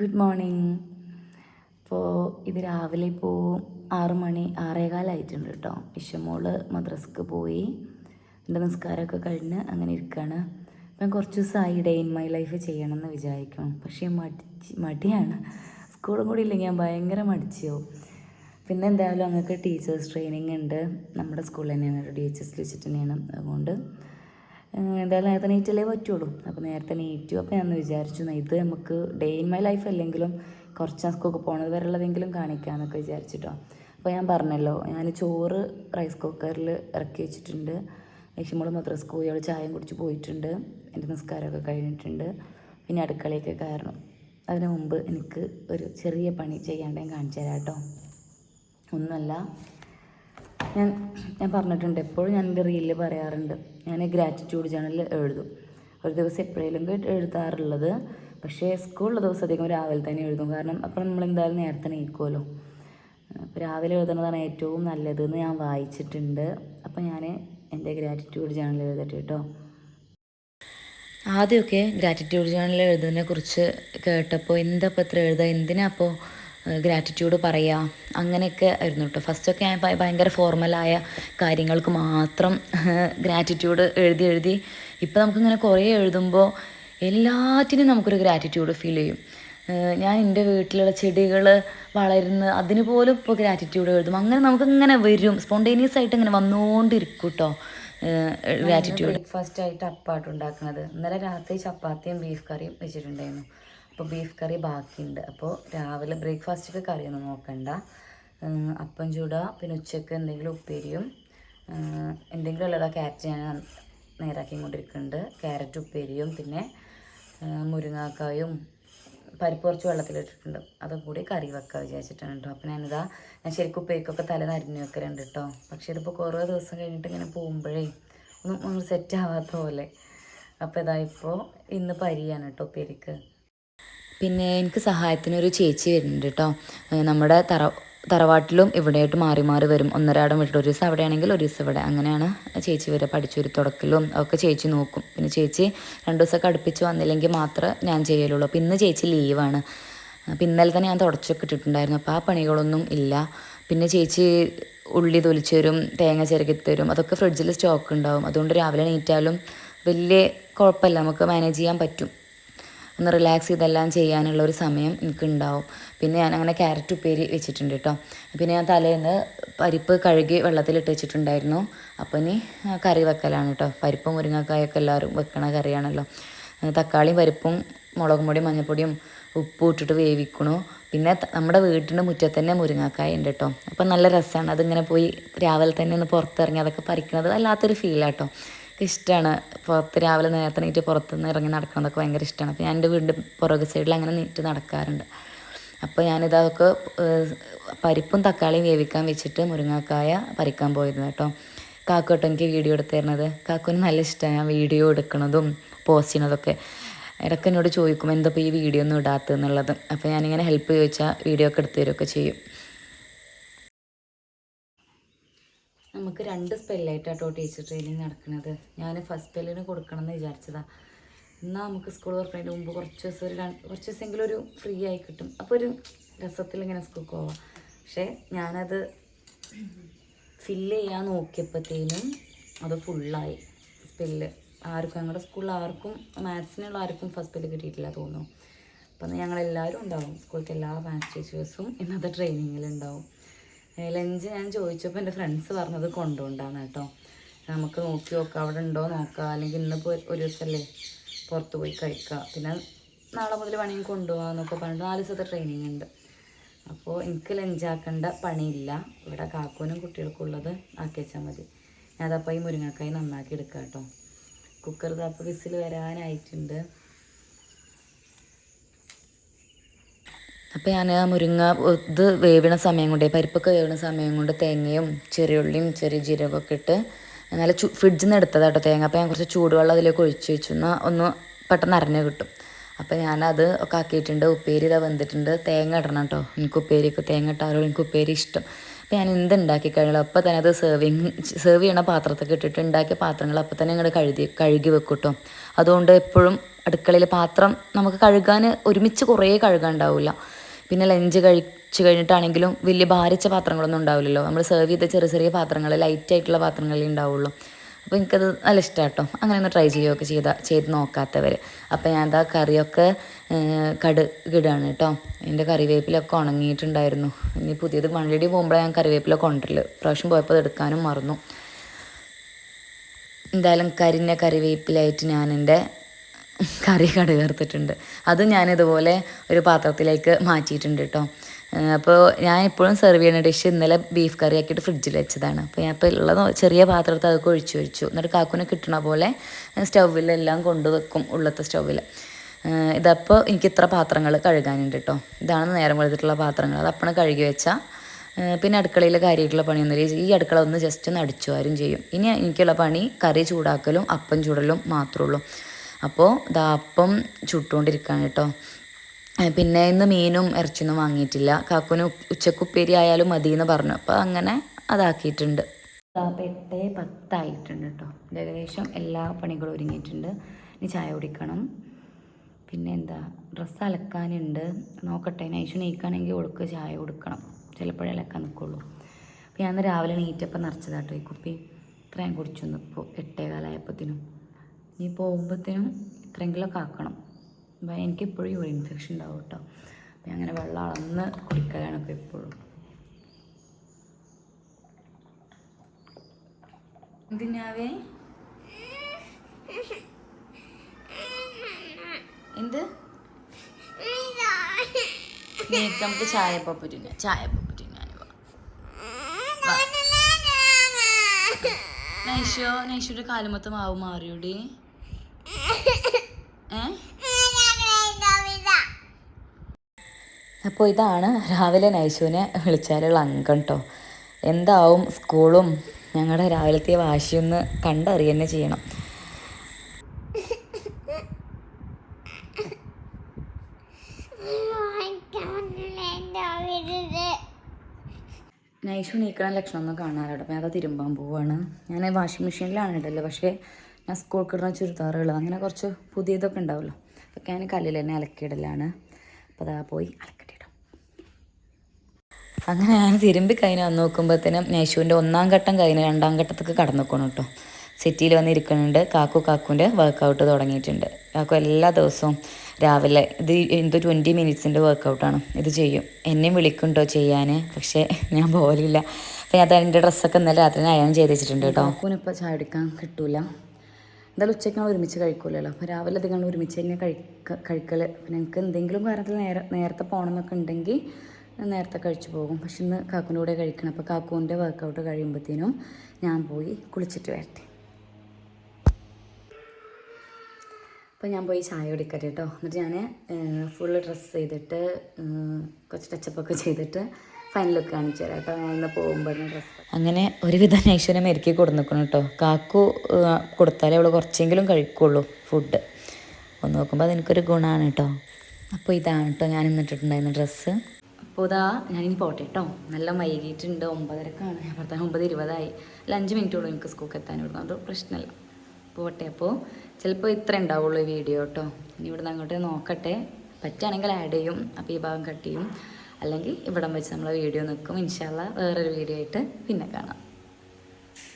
Good morning. അപ്പോൾ ഇത് രാവിലെ ഇപ്പോൾ ആറ് മണി ആറേകാലായിട്ടുണ്ട് കേട്ടോ. ഇഷമോൾ മദ്രസ്ക്ക് പോയി. എന്റെ നിസ്കാരമൊക്കെ കഴിഞ്ഞ് അങ്ങനെ ഇരിക്കുകയാണ് അപ്പം കുറച്ച് ദിവസമായി ഡേ ഇൻ മൈ ലൈഫ് ചെയ്യണമെന്ന് വിചാരിക്കും പക്ഷേ മടിച്ച് മടിയാണ്. സ്കൂളും കൂടി ഇല്ലെങ്കിൽ ഞാൻ ഭയങ്കര മടിച്ചോ പിന്നെ എന്തായാലും അങ്ങക്ക് ടീച്ചേഴ്സ് ട്രെയിനിങ് ഉണ്ട്. നമ്മുടെ സ്കൂളിൽ തന്നെയാണ് എസ് വെച്ചിട്ട് തന്നെയാണ് അതുകൊണ്ട് എന്തായാലും നേരത്തെ നീറ്റല്ലേ പറ്റുള്ളൂ. അപ്പോൾ നേരത്തെ നീറ്റു. അപ്പോൾ ഞാൻ വിചാരിച്ചു "എന്നാ ഇത് നമുക്ക് ഡേ ഇൻ മൈ ലൈഫ് അല്ലെങ്കിലും കുറച്ച് സ്കൂൾക്ക് പോണത് വരെ ഉള്ളതെങ്കിലും കാണിക്കാമെന്നൊക്കെ വിചാരിച്ചിട്ടോ. അപ്പോൾ ഞാൻ പറഞ്ഞല്ലോ ഞാൻ ചോറ് റൈസ് കുക്കറിൽ ഇറക്കി വെച്ചിട്ടുണ്ട്. ലക്ഷ്മോൾ മദ്രസ് പോയി ചായം കുടിച്ച് പോയിട്ടുണ്ട്. എന്റെ നിസ്കാരമൊക്കെ കഴിഞ്ഞിട്ടുണ്ട്. പിന്നെ അടുക്കളയൊക്കെ കയറണം. അതിനു മുമ്പ് എനിക്ക് ഒരു ചെറിയ പണി ചെയ്യാണ്ട് ഞാൻ കാണിച്ചു തരാം കേട്ടോ. ഒന്നുമല്ല ഞാൻ ഞാൻ പറഞ്ഞിട്ടുണ്ട് എപ്പോഴും ഞാൻ എന്റെ റീലിൽ പറയാറുണ്ട്. ഞാൻ ഗ്രാറ്റിറ്റ്യൂഡ് ജേണലിൽ എഴുതും. ഒരു ദിവസം എപ്പോഴെങ്കിലും എഴുതാറുള്ളത്. പക്ഷേ സ്കൂളിലെ ദിവസം അധികം രാവിലെ തന്നെ എഴുതും. കാരണം അപ്പോൾ നമ്മൾ എന്തായാലും നേരത്തെ നീക്കുമല്ലോ അപ്പോൾ രാവിലെ എഴുതുന്നതാണ് ഏറ്റവും നല്ലതെന്ന് ഞാൻ വായിച്ചിട്ടുണ്ട്. അപ്പോൾ ഞാൻ എന്റെ ഗ്രാറ്റിറ്റ്യൂഡ് ജേണൽ എഴുതട്ടെ കേട്ടോ. ആദ്യമൊക്കെ ഗ്രാറ്റിറ്റ്യൂഡ് ജേണൽ എഴുതുന്നതിനെ കുറിച്ച് കേട്ടപ്പോൾ എന്താ ഇത്ര എഴുതുക എന്തിനാ അപ്പോൾ ഗ്രാറ്റിറ്റ്യൂഡ് പറയുക അങ്ങനെയൊക്കെ ആയിരുന്നു കേട്ടോ ഫസ്റ്റൊക്കെ ഞാൻ ഭയ- ഭയങ്കര ഫോർമലായ കാര്യങ്ങൾക്ക് മാത്രം ഗ്രാറ്റിറ്റ്യൂഡ് എഴുതി എഴുതി. ഇപ്പം നമുക്കിങ്ങനെ കുറേ എഴുതുമ്പോൾ എല്ലാറ്റിനും നമുക്കൊരു ഗ്രാറ്റിറ്റ്യൂഡ് ഫീൽ ചെയ്യും. ഞാൻ എന്റെ വീട്ടിലുള്ള ചെടികൾ വളരുന്ന അതിന് പോലും ഇപ്പോൾ ഗ്രാറ്റിറ്റ്യൂഡ് എഴുതും. അങ്ങനെ നമുക്കിങ്ങനെ വരും. സ്പോണ്ടേനിയസ് ആയിട്ട് ഇങ്ങനെ വന്നുകൊണ്ടിരിക്കും കേട്ടോ ഗ്രാറ്റിറ്റ്യൂഡ് ബ്രേക്ക്ഫാസ്റ്റ് ആയിട്ട് അപ്പാട്ട് ഉണ്ടാക്കുന്നത് ഇന്നലെ രാത്രി ചപ്പാത്തിയും ബീഫ് കറിയും വെച്ചിട്ടുണ്ടായിരുന്നു. അപ്പോൾ ബീഫ് കറി ബാക്കിയുണ്ട്. അപ്പോൾ രാവിലെ ബ്രേക്ക്ഫാസ്റ്റൊക്കെ കറിയൊന്നും നോക്കണ്ട. അപ്പം ചൂടാ പിന്നെ ഉച്ചയ്ക്ക് എന്തെങ്കിലും ഉപ്പേരിയും എന്തെങ്കിലും ഉള്ളതാ ക്യാരറ്റ് ഞാൻ നേരാക്കി കൊണ്ടിരിക്കുന്നുണ്ട് ക്യാരറ്റ് ഉപ്പേരിയും പിന്നെ മുരിങ്ങാക്കായും പരിപ്പ് കുറച്ച് വെള്ളത്തിലിട്ടിട്ടുണ്ട്. അതും കൂടി കറി വെക്കാൻ വിചാരിച്ചിട്ടാണ് കേട്ടോ. അപ്പം ഞാനിതാ ഞാൻ ശരിക്കും ഉപ്പേരിക്കൊക്കെ തല നരിഞ്ഞ് വെക്കലുണ്ട് കേട്ടോ. പക്ഷേ ഇതിപ്പോൾ കുറേ ദിവസം കഴിഞ്ഞിട്ട് ഇങ്ങനെ പോകുമ്പോഴേ ഒന്നും സെറ്റ് ആവാത്ത പോലെ. അപ്പോൾ ഇതാ ഇപ്പോൾ ഇന്ന് പരിയാണ് കേട്ടോ ഉപ്പേരിക്ക്. പിന്നെ എനിക്ക് സഹായത്തിന് ഒരു ചേച്ചി വരുന്നുണ്ട് കേട്ടോ നമ്മുടെ തറ തറവാട്ടിലും ഇവിടെയായിട്ട് മാറി മാറി വരും. ഒന്നരാടം വിട്ടിട്ട് ഒരു ദിവസം അവിടെയാണെങ്കിൽ ഒരു ദിവസം ഇവിടെ. അങ്ങനെയാണ് ചേച്ചി വരെ പഠിച്ചൊരു തുടക്കലും ഒക്കെ ചേച്ചി നോക്കും. പിന്നെ ചേച്ചി രണ്ട് ദിവസമൊക്കെ അടുപ്പിച്ച് വന്നില്ലെങ്കിൽ മാത്രമേ ഞാൻ ചെയ്യലുള്ളൂ. അപ്പോൾ ഇന്ന് ചേച്ചി ലീവാണ്. അപ്പം ഇന്നലെ തന്നെ ഞാൻ തുടച്ചൊക്കെ ഇട്ടിട്ടുണ്ടായിരുന്നു. അപ്പോൾ ആ പണികളൊന്നും ഇല്ല. പിന്നെ ചേച്ചി ഉള്ളി തൊലിച്ചു തരും തേങ്ങ ചിരകി തരും. അതൊക്കെ ഫ്രിഡ്ജിൽ സ്റ്റോക്ക് ഉണ്ടാവും. അതുകൊണ്ട് രാവിലെ നീറ്റാലും വലിയ കുഴപ്പമില്ല. നമുക്ക് മാനേജ് ചെയ്യാൻ പറ്റും. ഒന്ന് റിലാക്സ് ചെയ്തെല്ലാം ചെയ്യാനുള്ള ഒരു സമയം എനിക്കുണ്ടാവും. പിന്നെ ഞാൻ അങ്ങനെ ക്യാരറ്റ് ഉപ്പേരി വെച്ചിട്ടുണ്ട് കേട്ടോ പിന്നെ ഞാൻ തലേന്ന് പരിപ്പ് കഴുകി വെള്ളത്തിലിട്ട് വെച്ചിട്ടുണ്ടായിരുന്നു. അപ്പോൾ ഇനി കറി വെക്കലാണ് കേട്ടോ പരിപ്പും മുരിങ്ങക്കായൊക്കെ എല്ലാവരും വെക്കണ കറിയാണല്ലോ. തക്കാളിയും പരിപ്പും മുളകും പൊടിയും മഞ്ഞൾപ്പൊടിയും ഉപ്പും ഇട്ടിട്ട് വേവിക്കണു. പിന്നെ നമ്മുടെ വീട്ടിന്റെ മുറ്റത്ത് തന്നെ മുരിങ്ങക്കായ ഉണ്ട് കേട്ടോ അപ്പം നല്ല രസമാണ് അതിങ്ങനെ പോയി രാവിലെ തന്നെ ഒന്ന് പുറത്തിറങ്ങി അതൊക്കെ പറിക്കുന്നത് വല്ലാത്തൊരു ഫീലാട്ടോ ഇഷ്ടമാണ് പുറത്ത് രാവിലെ നേരത്തെ നീറ്റ് പുറത്തുനിന്ന് ഇറങ്ങി നടക്കുന്നതൊക്കെ ഭയങ്കര ഇഷ്ടമാണ് അപ്പോൾ ഞാൻ എന്റെ വീടിന്റെ പുറകു സൈഡിൽ അങ്ങനെ നീറ്റ് നടക്കാറുണ്ട്. അപ്പോൾ ഞാനിതൊക്കെ പരിപ്പും തക്കാളിയും വേവിക്കാൻ വെച്ചിട്ട് മുരിങ്ങക്കായ പറിക്കാൻ പോയിരുന്നു കേട്ടോ. കാക്കോട്ടോ കേട്ടോ എനിക്ക് വീഡിയോ എടുത്ത് തരുന്നത്. നല്ല ഇഷ്ടമാണ് ഞാൻ വീഡിയോ എടുക്കുന്നതും പോസ്റ്റ് ചെയ്യണതൊക്കെ ഇടയ്ക്ക് എന്നോട് ചോദിക്കും എന്തപ്പോൾ ഈ വീഡിയോ ഒന്നും ഇടാത്തതെന്നുള്ളത് അപ്പോൾ ഞാനിങ്ങനെ ഹെൽപ്പ് ചോദിച്ചാൽ വീഡിയോ ഒക്കെ എടുത്ത് തരുമൊക്കെ ചെയ്യും. നമുക്ക് രണ്ട് സ്പെല്ലായിട്ടാട്ടോ ടീച്ചർ ട്രെയിനിങ് നടക്കുന്നത് ഞാൻ ഫസ്റ്റ് സ്പെല്ലിന് കൊടുക്കണം എന്ന് വിചാരിച്ചതാ. എന്നാൽ നമുക്ക് സ്കൂൾ തുറക്കുന്നതിന് മുമ്പ് കുറച്ച് ദിവസം ഒരു കുറച്ച് ദിവസമെങ്കിലും ഒരു ഫ്രീ ആയി കിട്ടും. അപ്പോൾ ഒരു രസത്തിൽ ഇങ്ങനെ സ്കൂൾ പോവാം. പക്ഷേ ഞാനത് ഫില്ല് ചെയ്യാൻ നോക്കിയപ്പോഴത്തേനും അത് ഫുള്ളായി സ്പെല്ല് ആർക്കും ഞങ്ങളുടെ സ്കൂളിൽ ആർക്കും മാത്സിനുള്ള ആർക്കും ഫസ്റ്റ് സ്പെല്ല് കിട്ടിയിട്ടില്ല തോന്നുന്നു. അപ്പം ഞങ്ങളെല്ലാവരും ഉണ്ടാവും. സ്കൂളിലത്തെ എല്ലാ മാത്സ് ടീച്ചേഴ്സും ഇന്നത്തെ ട്രെയിനിങ്ങിലുണ്ടാവും ലഞ്ച് ഞാൻ ചോദിച്ചപ്പോൾ എന്റെ ഫ്രണ്ട്സ് പറഞ്ഞത് കൊണ്ടുകൊണ്ടാണ് കേട്ടോ. നമുക്ക് നോക്കി നോക്കാം അവിടെ ഉണ്ടോ നോക്കാം. അല്ലെങ്കിൽ ഇന്നിപ്പോൾ ഒരു ദിവസമല്ലേ പുറത്ത് പോയി കഴിക്കുക പിന്നെ നാളെ മുതൽ പണിയും കൊണ്ടുപോകാമെന്നൊക്കെ പറഞ്ഞിട്ട് നാല് ദിവസത്തെ ട്രെയിനിങ് ഉണ്ട്. അപ്പോൾ എനിക്ക് ലഞ്ചാക്കേണ്ട പണിയില്ല. ഇവിടെ കാക്കൂനും കുട്ടികൾക്കും ഉള്ളത് ആക്കി വെച്ചാൽ മതി. ഞാൻ അതപ്പോൾ ഈ മുരിങ്ങക്കായി നന്നാക്കി എടുക്കാം കേട്ടോ. കുക്കർ തപ്പ് വിസിൽ വരാനായിട്ടുണ്ട്. അപ്പോൾ ഞാൻ ആ മുരിങ്ങ ഇത് വേവണ സമയം കൊണ്ട് പരിപ്പൊക്കെ വേവണ സമയം കൊണ്ട് തേങ്ങയും ചെറിയുള്ളിയും ചെറിയ ജീരകമൊക്കെ ഇട്ട് നല്ല ചു ഫ്രിഡ്ജിൽ നിന്ന് എടുത്തതാട്ടോ തേങ്ങ. അപ്പോൾ ഞാൻ കുറച്ച് ചൂടുവെള്ളം അതിലേക്ക് ഒഴിച്ച് വെച്ചു. എന്നാൽ ഒന്ന് പെട്ടെന്ന് അരഞ്ഞ് കിട്ടും. അപ്പോൾ ഞാനത് ഒക്കെ ആക്കിയിട്ടുണ്ട്. ഉപ്പേരി ഇതാ വന്നിട്ടുണ്ട് തേങ്ങ ഇടണം കേട്ടോ എനിക്ക് ഉപ്പേരിക്ക് തേങ്ങ ഇട്ടാലോ എനിക്ക് ഉപ്പേരി ഇഷ്ടം. അപ്പോൾ ഞാൻ എന്ത് ഉണ്ടാക്കി കഴിഞ്ഞാലും അപ്പോൾ തന്നെ അത് സെർവിങ് സെർവ് ചെയ്യണ പാത്രത്തൊക്കെ ഇട്ടിട്ട് ഉണ്ടാക്കിയ പാത്രങ്ങൾ അപ്പോൾ തന്നെ ഇങ്ങോട്ട് കഴുകി കഴുകി വെക്കും കേട്ടോ അതുകൊണ്ട് എപ്പോഴും അടുക്കളയിൽ പാത്രം നമുക്ക് കഴുകാൻ ഒരുമിച്ച് കുറേ കഴുകാൻ ഉണ്ടാവില്ല പിന്നെ ലഞ്ച് കഴിച്ച് കഴിഞ്ഞിട്ടാണെങ്കിലും വലിയ ഭാരിച്ച പാത്രങ്ങളൊന്നും ഉണ്ടാവില്ലല്ലോ. നമ്മൾ സെർവ് ചെയ്ത ചെറിയ ചെറിയ പാത്രങ്ങൾ ലൈറ്റ് ആയിട്ടുള്ള പാത്രങ്ങളേ ഉണ്ടാവുള്ളൂ. അപ്പോൾ എനിക്കത് നല്ല ഇഷ്ടമാണ് കേട്ടോ അങ്ങനെ ഒന്ന് ട്രൈ ചെയ്യുകയൊക്കെ ചെയ്ത ചെയ്ത് നോക്കാത്തവർ അപ്പോൾ ഞാൻ എന്താ കറിയൊക്കെ കടുകിടാണ് കേട്ടോ എന്റെ കറിവേപ്പിലൊക്കെ ഉണങ്ങിയിട്ടുണ്ടായിരുന്നു. ഇനി പുതിയത് മണ്ണിടി പോകുമ്പോഴാണ് ഞാൻ കറിവേപ്പിലൊക്കെ കൊണ്ടുവരൽ. പ്രാവശ്യം പോയപ്പോൾ അത് എടുക്കാനും മറന്നു. എന്തായാലും കരിഞ്ഞ കറിവേപ്പിലായിട്ട് ഞാൻ എന്റെ കറി കടുകർത്തിട്ടുണ്ട് അതും ഞാനിതുപോലെ ഒരു പാത്രത്തിലേക്ക് മാറ്റിയിട്ടുണ്ട് കേട്ടോ അപ്പോൾ ഞാൻ ഇപ്പോഴും സെർവ് ചെയ്യുന്ന ഡിഷ് ഇന്നലെ ബീഫ് കറി ആക്കിയിട്ട് ഫ്രിഡ്ജിൽ വെച്ചതാണ്. അപ്പോൾ ഞാൻ ഇപ്പോൾ ഉള്ളത് ചെറിയ പാത്രത്തിൽ അതൊക്കെ ഒഴിച്ചു വെച്ചു. എന്നിട്ട് കാക്കുനെ കിട്ടണ പോലെ സ്റ്റൗവിലെല്ലാം കൊണ്ടുവെക്കും ഉള്ളത്തെ സ്റ്റൗവിൽ ഇതപ്പോൾ എനിക്ക് ഇത്ര പാത്രങ്ങൾ കഴുകാനുണ്ട് കേട്ടോ ഇതാണ് നേരം വെളുത്തിട്ടുള്ള പാത്രങ്ങൾ. അത് അപ്പണ കഴുകി വെച്ചാൽ പിന്നെ അടുക്കളയിൽ കാര്യമായിട്ടുള്ള പണിയൊന്നുമില്ല. ഈ അടുക്കള ഒന്ന് ജസ്റ്റ് ഒന്ന് അടിച്ചു വാരും ചെയ്യും. ഇനി എനിക്കുള്ള പണി കറി ചൂടാക്കലും അപ്പം ചൂടലും മാത്രമേ ഉള്ളൂ. അപ്പോൾ ദാ അപ്പം ചുട്ടുകൊണ്ടിരിക്കുകയാണ് കേട്ടോ. പിന്നെ ഇന്ന് മീനും ഇറച്ചിയൊന്നും വാങ്ങിയിട്ടില്ല. കാക്കുന് ഉച്ചക്കുപ്പേരി ആയാലും മതി എന്ന് പറഞ്ഞു. അപ്പോൾ അങ്ങനെ അതാക്കിയിട്ടുണ്ട്. എട്ട് പത്തായിട്ടുണ്ട് കേട്ടോ. ഏകദേശം എല്ലാ പണികളും ഒരുങ്ങിയിട്ടുണ്ട്. ഇനി ചായ കുടിക്കണം. പിന്നെ എന്താ ഡ്രസ്സ് അലക്കാനുണ്ട്. നോക്കട്ടെ നൈഷു നീക്കുകയാണെങ്കിൽ ഒഴുക്ക് ചായ കൊടുക്കണം. ചിലപ്പോഴേ അലക്കാൻ നിൽക്കുള്ളൂ. അപ്പോൾ ഞാൻ രാവിലെ നീറ്റപ്പം നിറച്ചതാട്ടോ ഈ കുപ്പി. ഇത്രയും കുടിച്ചു ഇപ്പോൾ എട്ടേ കാലമായപ്പോഴത്തേനും ഇനി പോകുമ്പോഴത്തേനും ഇത്രയെങ്കിലൊക്കെ ആക്കണം. അപ്പോൾ എനിക്കെപ്പോഴും യൂറിൻ ഇൻഫെക്ഷൻ ഉണ്ടാവും കേട്ടോ. അപ്പം അങ്ങനെ വെള്ളം അളന്ന് കുടിക്കലാണ് ഇപ്പോൾ എപ്പോഴും. എന്തിനാവേ എന്ത്? നമുക്ക് ചായപ്പൂറ്റിന് ചായപ്പൂറ്റിന് നൈഷോ നൈഷോയുടെ കാലുമത്ത് മാവ് മാറിയോടി. അപ്പോൾ ഇതാണ് രാവിലെ നൈശുവിനെ വിളിച്ചാലുള്ള അംഗം കേട്ടോ എന്താവും സ്കൂളും ഞങ്ങളുടെ രാവിലത്തെ വാശിയൊന്ന് കണ്ടറിയ തന്നെ ചെയ്യണം. നൈഷു നീക്കണ ലക്ഷണമൊന്നും കാണാറുണ്ട് അപ്പം അത് തിരുമ്പാൻ പോവാണ്. ഞാൻ വാഷിംഗ് മെഷീനിലാണ് ഇടല്ലോ പക്ഷേ ഞാൻ സ്കൂൾ ചുരിദാറുകൾ അങ്ങനെ കുറച്ച് പുതിയതൊക്കെ ഉണ്ടാവുമല്ലോ. അതൊക്കെ ഞാൻ കല്ലിൽ തന്നെ അലക്കിയിടലാണ്. അപ്പോൾ അതാ പോയി അലക്കിട്ടിടും അങ്ങനെ ഞാൻ തിരുമ്പി കഴിഞ്ഞ് വന്ന് നോക്കുമ്പോഴത്തേനും നൈഷുവിന്റെ ഒന്നാം ഘട്ടം കഴിഞ്ഞ് രണ്ടാം ഘട്ടത്തേക്ക് കടന്നു നോക്കണം കേട്ടോ. സിറ്റിയിൽ വന്നിരിക്കുന്നുണ്ട്. കാക്കു കാക്കുവിന്റെ വർക്കൗട്ട് തുടങ്ങിയിട്ടുണ്ട്. കാക്കു എല്ലാ ദിവസവും രാവിലെ ഇത് എന്തോ ട്വന്റി മിനിറ്റ്സിന്റെ വർക്കൗട്ടാണ് ഇത് ചെയ്യും. എന്നെയും വിളിക്കുന്നുണ്ടോ ചെയ്യാൻ പക്ഷേ ഞാൻ പോലില്ല അപ്പം ഞാൻ എന്റെ ഡ്രസ്സൊക്കെ ഇന്നലെ രാത്രി അയൺ ചെയ്ത് വെച്ചിട്ടുണ്ട് കേട്ടോ. കാക്കുവിനിപ്പോൾ ചായ എടുക്കാൻ കിട്ടൂല. എന്തായാലും ഉച്ചയ്ക്ക് ഞങ്ങൾ ഒരുമിച്ച് കഴിക്കൂലല്ലോ. അപ്പോൾ രാവിലെ അധികം ഒരുമിച്ച് തന്നെ കഴിക്ക കഴിക്കൽ ഞങ്ങൾക്ക് എന്തെങ്കിലും കാര്യത്തിൽ നേരെ നേരത്തെ പോകണമെന്നൊക്കെ ഉണ്ടെങ്കിൽ നേരത്തെ കഴിച്ചു പോകും. പക്ഷെ ഇന്ന് കാക്കുന്റെ കൂടെ കഴിക്കണം. അപ്പോൾ കാക്കുവിന്റെ വർക്കൗട്ട് കഴിയുമ്പോഴത്തേനും ഞാൻ പോയി കുളിച്ചിട്ട് വരട്ടെ. അപ്പോൾ ഞാൻ പോയി ചായ കുടിക്കട്ടെ കേട്ടോ എന്നിട്ട് ഞാൻ ഫുള്ള് ഡ്രസ്സ് ചെയ്തിട്ട് കുറച്ച് ടച്ചപ്പൊക്കെ ചെയ്തിട്ട് ഫൈനൽ ലുക്ക് കാണിച്ചു തരാം കേട്ടോ. ഞാൻ ഇന്ന് പോകുമ്പോൾ ഡ്രസ്സ് അങ്ങനെ ഒരുവിധം നൈശ്വരം മെരുക്കി കൊടുന്നിക്കണം കേട്ടോ. കാക്കു കൊടുത്താലേ അവൾ കുറച്ചെങ്കിലും കഴിക്കുള്ളൂ ഫുഡ് ഒന്ന് നോക്കുമ്പോൾ അതെനിക്കൊരു ഗുണമാണ് കേട്ടോ. അപ്പോൾ ഇതാണ് കേട്ടോ ഞാൻ ഇന്നിട്ടുണ്ടായിരുന്ന ഡ്രസ്സ് അപ്പോൾ ഇതാ ഞാനിനി പോട്ടെ കേട്ടോ. നല്ല വൈകിട്ടുണ്ട് ഒമ്പതരക്കാണ്. ഞാൻ പറഞ്ഞാൽ ഒമ്പത് ഇരുപതായി. അല്ല അഞ്ച് മിനിറ്റ് ഉള്ളൂ എനിക്ക് സ്കൂൾക്ക് എത്താൻ കൊടുക്കും അത് പ്രശ്നമല്ല പോട്ടെ അപ്പോൾ ചിലപ്പോൾ ഇത്ര ഉണ്ടാവുള്ളൂ ഈ വീഡിയോ കേട്ടോ. ഇനി ഇവിടുന്ന് അങ്ങോട്ട് നോക്കട്ടെ. പറ്റുകയാണെങ്കിൽ ആഡ് ചെയ്യും. അപ്പോൾ ഈ ഭാഗം കട്ട് ചെയ്യും. അല്ലെങ്കിൽ ഇവിടം വെച്ച് നമ്മൾ വീഡിയോ നിൽക്കും ഇൻഷാല്ല വേറൊരു വീഡിയോ ആയിട്ട് പിന്നെ കാണാം.